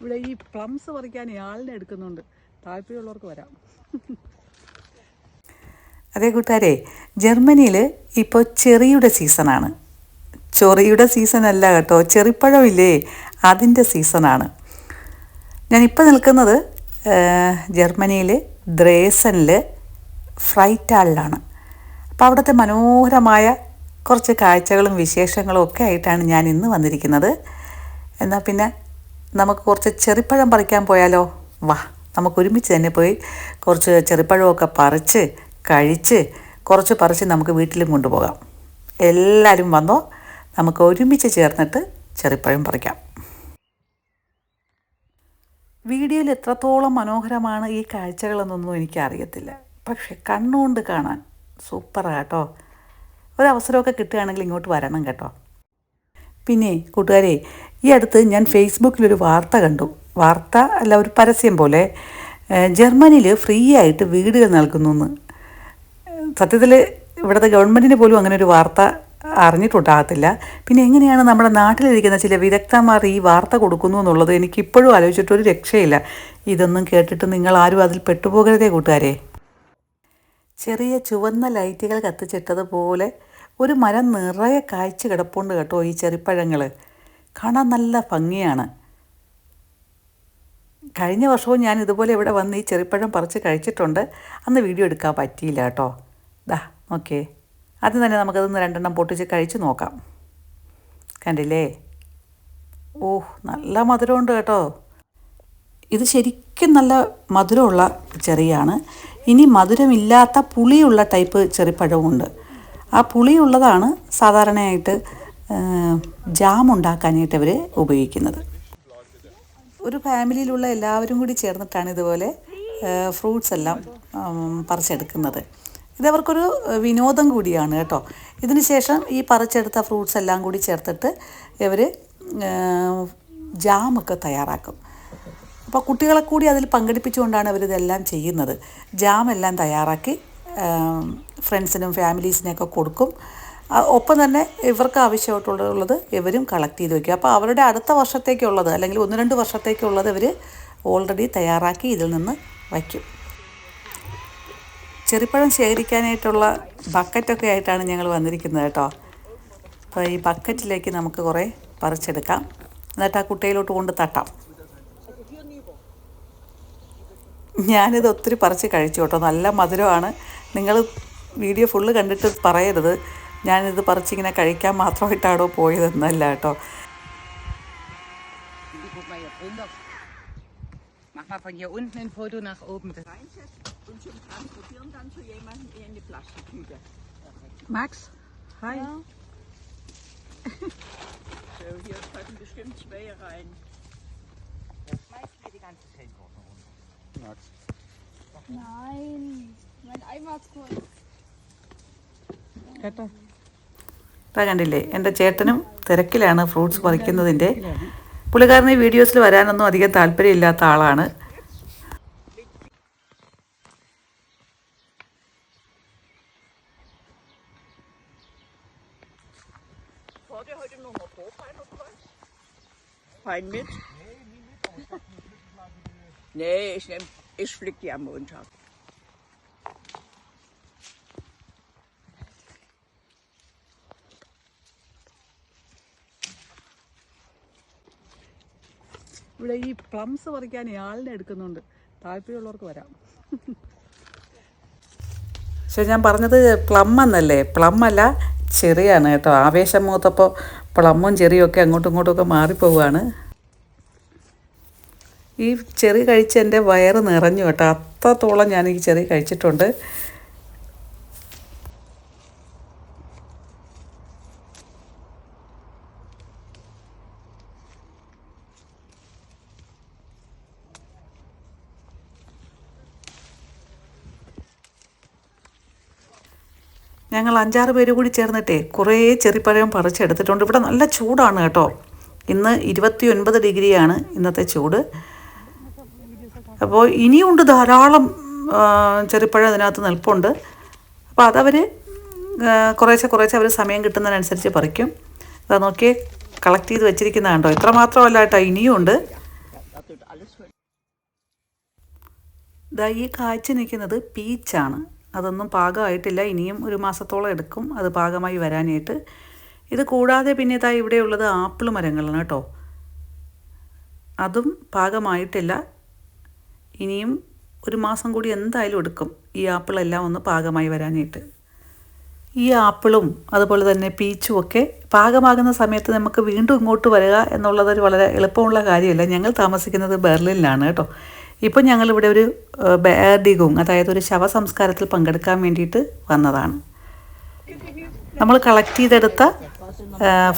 ഇവിടെ ഈ പ്ലംസ് പറിക്കാൻ ആളിനെ എടുക്കുന്നുണ്ട്. താല്പര്യമുള്ളവർക്ക് വരാം. അതെ കൂട്ടുകാരെ ജർമ്മനിയിൽ ഇപ്പോൾ ചെറിയുടെ സീസണാണ്. ചൊറിയുടെ സീസൺ അല്ല കേട്ടോ ചെറിപ്പഴമില്ലേ അതിന്റെ സീസണാണ്. ഞാനിപ്പോൾ നിൽക്കുന്നത് ജർമ്മനിയിൽ ദ്രേസനിൽ ഫ്രൈറ്റാളിലാണ്. അപ്പോൾ അവിടുത്തെ മനോഹരമായ കുറച്ച് കാഴ്ചകളും വിശേഷങ്ങളും ഒക്കെ ആയിട്ടാണ് ഞാൻ ഇന്ന് വന്നിരിക്കുന്നത്. എന്നാൽ പിന്നെ നമുക്ക് കുറച്ച് ചെറിപ്പഴം പറിക്കാൻ പോയാലോ? വാ നമുക്ക് ഒരുമിച്ച് തന്നെ പോയി കുറച്ച് ചെറിപ്പഴമൊക്കെ പറിച്ച് കഴിച്ച് കുറച്ച് പറിച്ച് നമുക്ക് വീട്ടിലും കൊണ്ടുപോകാം. എല്ലാവരും വന്നോ നമുക്ക് ഒരുമിച്ച് ചേർന്നിട്ട് ചെറിപ്പഴം പറിക്കാം. വീഡിയോയിൽ എത്രത്തോളം മനോഹരമാണ് ഈ കാഴ്ചകളെന്നൊന്നും എനിക്കറിയത്തില്ല. പക്ഷെ കണ്ണുകൊണ്ട് കാണാൻ സൂപ്പറാണ് കേട്ടോ. ഒരവസരമൊക്കെ കിട്ടുകയാണെങ്കിൽ ഇങ്ങോട്ട് വരണം കേട്ടോ. പിന്നെ കൂട്ടുകാരെ ഈ അടുത്ത് ഞാൻ ഫേസ്ബുക്കിലൊരു വാർത്ത കണ്ടു. വാർത്ത അല്ല ഒരു പരസ്യം പോലെ. ജർമ്മനിയിൽ ഫ്രീ ആയിട്ട് വീടുകൾ നൽകുന്നു എന്ന് സത്യത്തിൽ ഇവിടുത്തെ ഗവൺമെന്റിന് പോലും അങ്ങനെ ഒരു വാർത്ത അറിഞ്ഞിട്ടുണ്ടാകത്തില്ല. പിന്നെ എങ്ങനെയാണ് നമ്മുടെ നാട്ടിലിരിക്കുന്ന ചില വിദഗ്ധന്മാർ ഈ വാർത്ത കൊടുക്കുന്നു എന്നുള്ളത് എനിക്കിപ്പോഴും ആലോചിച്ചിട്ടൊരു രക്ഷയില്ല. ഇതൊന്നും കേട്ടിട്ട് നിങ്ങൾ ആരും അതിൽ പെട്ടുപോകരുതേ കൂട്ടുകാരെ. ചെറിയ ചുവന്ന ലൈറ്റുകൾ കത്തിച്ചിട്ടതുപോലെ ഒരു മരം നിറയെ കാഴ്ച കിടപ്പുണ്ട് കേട്ടോ ഈ ചെറിപ്പഴങ്ങൾ കാണാൻ നല്ല ഭംഗിയാണ്. കഴിഞ്ഞ വർഷവും ഞാൻ ഇതുപോലെ ഇവിടെ വന്ന് ഈ ചെറിപ്പഴം പറിച്ച് കഴിച്ചിട്ടുണ്ട്. അന്ന് വീഡിയോ എടുക്കാൻ പറ്റിയില്ല കേട്ടോ. ദാ നോക്കേ ആദ്യം തന്നെ നമുക്കതൊന്ന് രണ്ടെണ്ണം പൊട്ടിച്ച് കഴിച്ച് നോക്കാം. കണ്ടില്ലേ? ഓഹ് നല്ല മധുരമുണ്ട് കേട്ടോ. ഇത് ശരിക്കും നല്ല മധുരമുള്ള ചെറിയാണ്. ഇനി മധുരമില്ലാത്ത പുളിയുള്ള ടൈപ്പ് ചെറിപ്പഴവുമുണ്ട് ആ പുളിയുള്ളതാണ് സാധാരണയായിട്ട് ജാം ഉണ്ടാക്കാനായിട്ട് അവർ ഉപയോഗിക്കുന്നത്. ഒരു ഫാമിലിയിലുള്ള എല്ലാവരും കൂടി ചേർന്നിട്ടാണ് ഇതുപോലെ ഫ്രൂട്ട്സ് എല്ലാം പറിച്ചെടുക്കുന്നത്. ഇതവർക്കൊരു വിനോദം കൂടിയാണ് കേട്ടോ. ഇതിന് ശേഷം ഈ പറിച്ചെടുത്ത ഫ്രൂട്ട്സ് എല്ലാം കൂടി ചേർത്തിട്ട് ഇവർ ജാമൊക്കെ തയ്യാറാക്കും. അപ്പോൾ കുട്ടികളെ കൂടി അതിൽ പങ്കെടുപ്പിച്ചുകൊണ്ടാണ് അവരിതെല്ലാം ചെയ്യുന്നത്. ജാം എല്ലാം തയ്യാറാക്കി ഫ്രണ്ട്സിനും ഫാമിലീസിനെയൊക്കെ കൊടുക്കും. ഒപ്പം തന്നെ ഇവർക്ക് ആവശ്യമായിട്ടുള്ളത് ഇവരും കളക്ട് ചെയ്ത് വയ്ക്കും. അപ്പോൾ അവരുടെ അടുത്ത വർഷത്തേക്കുള്ളത് അല്ലെങ്കിൽ ഒന്ന് രണ്ട് വർഷത്തേക്കുള്ളത് ഇവർ ഓൾറെഡി തയ്യാറാക്കി ഇതിൽ നിന്ന് വയ്ക്കും. ചെറുപ്പഴം ശേഖരിക്കാനായിട്ടുള്ള ബക്കറ്റൊക്കെ ആയിട്ടാണ് ഞങ്ങൾ വന്നിരിക്കുന്നത് കേട്ടോ. അപ്പോൾ ഈ ബക്കറ്റിലേക്ക് നമുക്ക് കുറേ പറിച്ചെടുക്കാം. എന്നിട്ട് ആ കുട്ടയിലോട്ട് കൊണ്ട് തട്ടാം. ഞാനിത് ഒത്തിരി പറിച്ച് കഴിച്ചു കേട്ടോ. നല്ല മധുരമാണ്. നിങ്ങൾ വീഡിയോ ഫുള്ള് കണ്ടിട്ട് പറയരുത്. ഞാനിത് പറിച്ചിങ്ങനെ കഴിക്കാൻ മാത്രമായിട്ടാണോ പോയതെന്നല്ല കേട്ടോ. Hier treffen bestimmt Schwäche rein. Er schmeißt mir die ganze Schildkröte runter. Nein, mein Eimer ist kurz. കേട്ടോ? ഇപ്പം കണ്ടില്ലേ? എന്റെ ചേട്ടനും തിരക്കിലാണ് ഫ്രൂട്ട്സ് പറിക്കുന്നതിന്റെ. പുള്ളിക്കാരനെ ഈ വീഡിയോസിൽ വരാനൊന്നും അധികം താല്പര്യമില്ലാത്ത ആളാണ്. Nee, ich, nehm, ich flieg die am Montag. ഇവിടെ ഈ പ്ലംസ് പറിക്കാൻ ആളിനെ എടുക്കുന്നുണ്ട്. താല്പര്യമുള്ളവർക്ക് വരാം. പക്ഷെ ഞാൻ പറഞ്ഞത് പ്ലം എന്നല്ലേ? പ്ലം അല്ല ചെറിയാണ് കേട്ടോ. ആവേശം മൂത്തപ്പോൾ പ്ലമ്മും ചെറിയൊക്കെ അങ്ങോട്ടും ഇങ്ങോട്ടും ഒക്കെ മാറിപ്പോവുകയാണ് ഈ ചെറി കഴിച്ച് എന്റെ വയറ് നിറഞ്ഞു കേട്ടോ. അത്രത്തോളം ഞാൻ ഈ ചെറി കഴിച്ചിട്ടുണ്ട്. ഞങ്ങൾ അഞ്ചാറ് പേര് കൂടി ചേർന്നിട്ടേ കുറേ ചെറിപ്പഴം പറിച്ചെടുത്തിട്ടുണ്ട്. ഇവിടെ നല്ല ചൂടാണ് കേട്ടോ. ഇന്ന് ഇരുപത്തി ഒൻപത് ഡിഗ്രിയാണ് ഇന്നത്തെ ചൂട്. അപ്പോൾ ഇനിയുണ്ട് ധാരാളം ചെറുപ്പഴം അതിനകത്ത് നിൽപ്പുണ്ട്. അപ്പോൾ അതവർ കുറേശ്ശെ കുറേശ്ശെ അവർ സമയം കിട്ടുന്നതിനനുസരിച്ച് പറിക്കും. അത് നോക്കി കളക്ട് ചെയ്ത് വെച്ചിരിക്കുന്ന കണ്ടോ? ഇത്ര മാത്രമല്ല കേട്ടോ ഇനിയും ഉണ്ട്. ഈ കാഴ്ച നിൽക്കുന്നത് പീച്ചാണ്. അതൊന്നും പാകമായിട്ടില്ല. ഇനിയും ഒരു മാസത്തോളം എടുക്കും. അത് പാകമായി വരാനായിട്ട്. ഇത് കൂടാതെ പിന്നെ ഇതാ ഇവിടെയുള്ളത് ആപ്പിൾ മരങ്ങളാണ് കേട്ടോ. അതും പാകമായിട്ടില്ല. ഇനിയും ഒരു മാസം കൂടി എന്തായാലും എടുക്കും ഈ ആപ്പിളെല്ലാം ഒന്ന് പാകമായി വരാനായിട്ട് ഈ ആപ്പിളും അതുപോലെ തന്നെ പീച്ചും ഒക്കെ പാകമാകുന്ന സമയത്ത് നമുക്ക് വീണ്ടും ഇങ്ങോട്ട് വരിക എന്നുള്ളതൊരു വളരെ എളുപ്പമുള്ള കാര്യമല്ല. ഞങ്ങൾ താമസിക്കുന്നത് ബെർലിനിലാണ് കേട്ടോ. ഇപ്പം ഞങ്ങളിവിടെ ഒരു ബേർഡിഗും അതായത് ഒരു ശവസംസ്കാരത്തിൽ പങ്കെടുക്കാൻ വേണ്ടിയിട്ട് വന്നതാണ്. നമ്മൾ കളക്ട് ചെയ്തെടുത്ത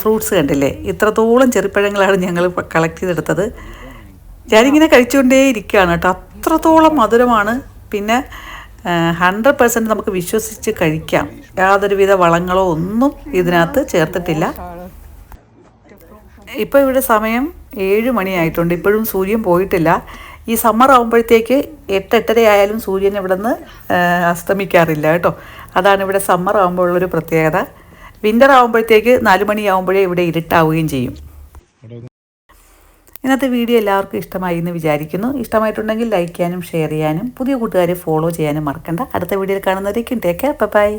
ഫ്രൂട്ട്സ് കണ്ടില്ലേ? ഇത്രത്തോളം ചെറുപ്പഴങ്ങളാണ് ഞങ്ങൾ കളക്ട് ചെയ്തെടുത്തത്. ഞാനിങ്ങനെ കഴിച്ചുകൊണ്ടേ ഇരിക്കുകയാണ് കേട്ടോ. അത്രത്തോളം മധുരമാണ്. പിന്നെ ഹൺഡ്രഡ് പെർസെന്റ് നമുക്ക് വിശ്വസിച്ച് കഴിക്കാം. യാതൊരുവിധ വളങ്ങളോ ഒന്നും ഇതിനകത്ത് ചേർത്തിട്ടില്ല. ഇപ്പോൾ ഇവിടെ സമയം ഏഴ് മണിയായിട്ടുണ്ട്. ഇപ്പോഴും സൂര്യൻ പോയിട്ടില്ല. ഈ സമ്മർ ആകുമ്പോഴത്തേക്ക് എട്ട് എട്ടര ആയാലും സൂര്യൻ ഇവിടെ നിന്ന് അസ്തമിക്കാറില്ല കേട്ടോ. അതാണ് ഇവിടെ സമ്മർ ആകുമ്പോൾ ഉള്ളൊരു പ്രത്യേകത. വിന്റർ ആകുമ്പോഴത്തേക്ക് നാല് മണിയാകുമ്പോഴേ ഇവിടെ ഇരുട്ടാവുകയും ചെയ്യും. ഇന്നത്തെ വീഡിയോ എല്ലാവർക്കും ഇഷ്ടമായി എന്ന് വിചാരിക്കുന്നു. ഇഷ്ടമായിട്ടുണ്ടെങ്കിൽ ലൈക്ക് ചെയ്യാനും ഷെയർ ചെയ്യാനും പുതിയ കൂട്ടുകാരെ ഫോളോ ചെയ്യാനും മറക്കണ്ട. അടുത്ത വീഡിയോയിൽ കാണുന്നവരേക്കും ടേക്ക് ബൈ